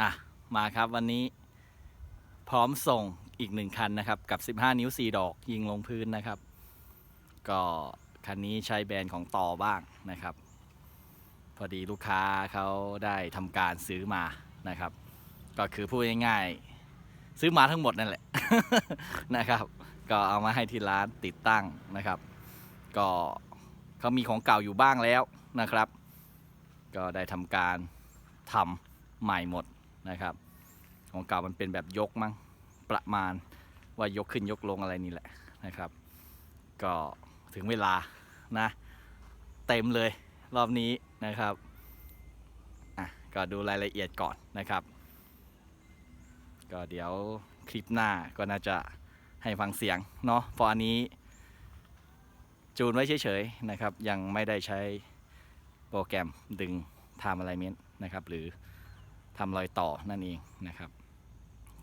อะ มาครับวันนี้พร้อมส่งอีกหนึ่งคันนะครับ กับ 15 นิ้ว 4 ดอกยิงลงพื้นนะครับ ก็คันนี้ใช้แบรนด์ของต่อบ้างนะครับ พอดีลูกค้าเขาได้ทำการซื้อมานะครับ ก็คือพูดง่ายๆ ซื้อมาทั้งหมดนั่นแหละนะครับ ก็เอามาให้ที่ร้านติดตั้งนะครับ ก็เขามีของเก่าอยู่บ้างแล้วนะครับ ก็ได้ทำการทำใหม่หมด นะครับ ของเก่ามันเป็นแบบยกมั้งประมาณว่ายกขึ้นยกลงอะไรนี่แหละนะครับ ก็ถึงเวลานะ เต็มเลยรอบนี้นะครับอะก็ดูรายละเอียดก่อนนะครับ ก็เดี๋ยวคลิปหน้าก็น่าจะให้ฟังเสียงเนาะพราะอันนี้ จูนไว้เฉยๆนะครับ ยังไม่ได้ใช้โปรแกรมดึง time alignment นะครับ หรือ ทำรอยต่อนั่นเองนะครับ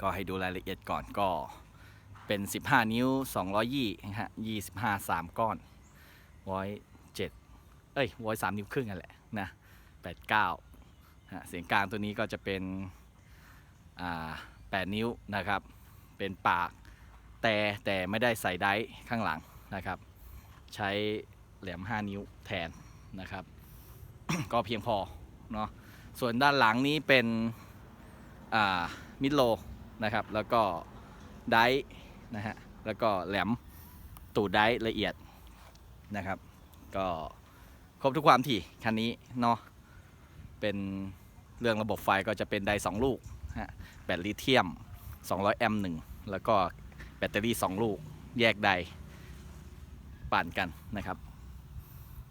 ก็ให้ดูรายละเอียดก่อนก็เป็น 15 นิ้ว220นะฮะ25 3 ก้อนวอย7เอ้ยวอย3นิ้วครึ่งนั่นแหละนะ89ฮะเสียงกลางตัวนี้ก็จะเป็นอ่า8นิ้วนะครับ เป็นปากแต่แต่ไม่ได้ใส่ไดร์ข้างหลังนะครับ ใช้แหลม 5 นิ้วแทนนะครับ ก็เพียงพอเนาะ ส่วนด้านหลังนี้เป็นมิดโลนะครับ แล้วก็ไดนะฮะ แล้วก็แหลมตูดไดละเอียดนะครับ ก็ครบทุกความถี่คันนี้เนาะ เป็นเรื่องระบบไฟก็จะเป็นไดร์สองลูกฮะแบตลิเธียม 200 แอมป์หนึ่งแล้วก็แบตเตอรี่ 2 ลูก แยกไดปั่นกันนะครับ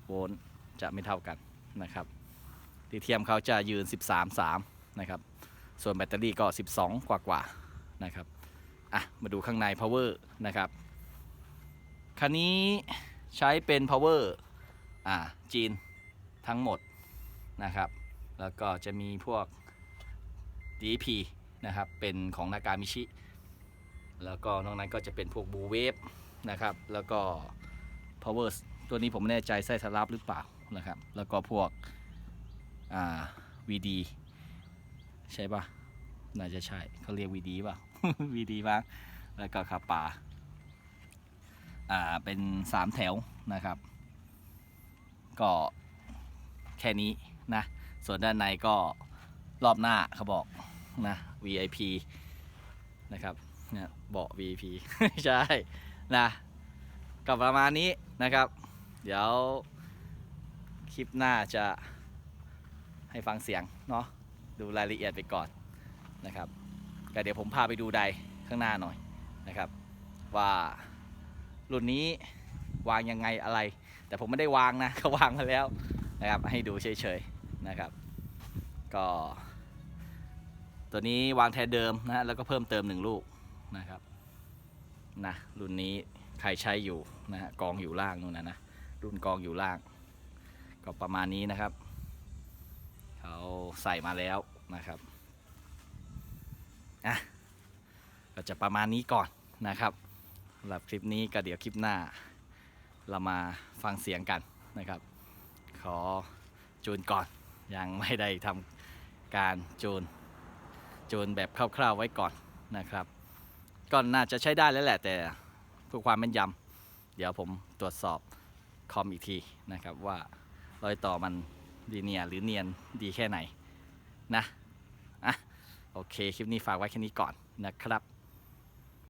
โวลต์จะไม่เท่ากันนะครับ ลิเธียมเขาจะยืน 13 3 นะครับ ส่วนแบตเตอรี่ก็ 12 กว่ากว่านะครับ อะ มาดูข้างใน power นะครับ คันนี้ใช้เป็น power อ่า จีนทั้งหมดนะครับ แล้วก็จะมีพวก DP นะครับ เป็นของนากามิชิ แล้วก็นอกนั้นก็จะเป็นพวกบูเวฟนะครับ แล้วก็ power ตัวนี้ผมไม่แน่ใจไส้สลับหรือเปล่านะครับ แล้วก็พวก อ่า VD ใช่ปะน่าจะใช่เขาเรียก VD ป่ะ VD บ้างแล้วก็คาปาอ่า เป็น3แถวนะครับ ก็แค่นี้นะ ส่วนด้านในก็รอบหน้าเขาบอกนะ VIP นะครับเนี่ยเบาะ VIP ใช่นะก็ประมาณนี้นะครับ เดี๋ยวคลิปหน้าจะ ให้ฟังเสียงเนาะดูรายละเอียดไปก่อนนะครับก็เดี๋ยวผมพาไปดูไดข้างหน้าหน่อยนะครับ ว่ารุ่นนี้วางยังไงอะไร แต่ผมไม่ได้วางนะเขาวางมาแล้วนะครับให้ดูเฉยๆนะครับ ก็ ตัวนี้วางแทนเดิมนะแล้วก็เพิ่มเติมหนึ่งลูกนะครับนะรุ่นนี้ใครใช้อยู่นะฮะกองอยู่ล่างนู่นนะนะรุ่นกองอยู่ล่าง ก็ประมาณนี้นะครับ ใส่มาแล้วนะครับอะก็จะประมาณนี้ก่อนนะครับสำหรับคลิปนี้ก็เดี๋ยวคลิปหน้า เรามาฟังเสียงกันนะครับ ขอจูนก่อนยังไม่ได้ทำการจูนจูนแบบคร่าวๆไว้ก่อนนะครับก็น่าจะใช้ได้แล้วแหละแต่เพื่อความแม่นยำเดี๋ยวผมตรวจสอบคอมอีกทีนะครับว่า รอยต่อมันดีเนียหรือเนียนดีแค่ไหน นะอะโอเค คลิปนี้ฝากไว้แค่นี้ก่อนนะครับ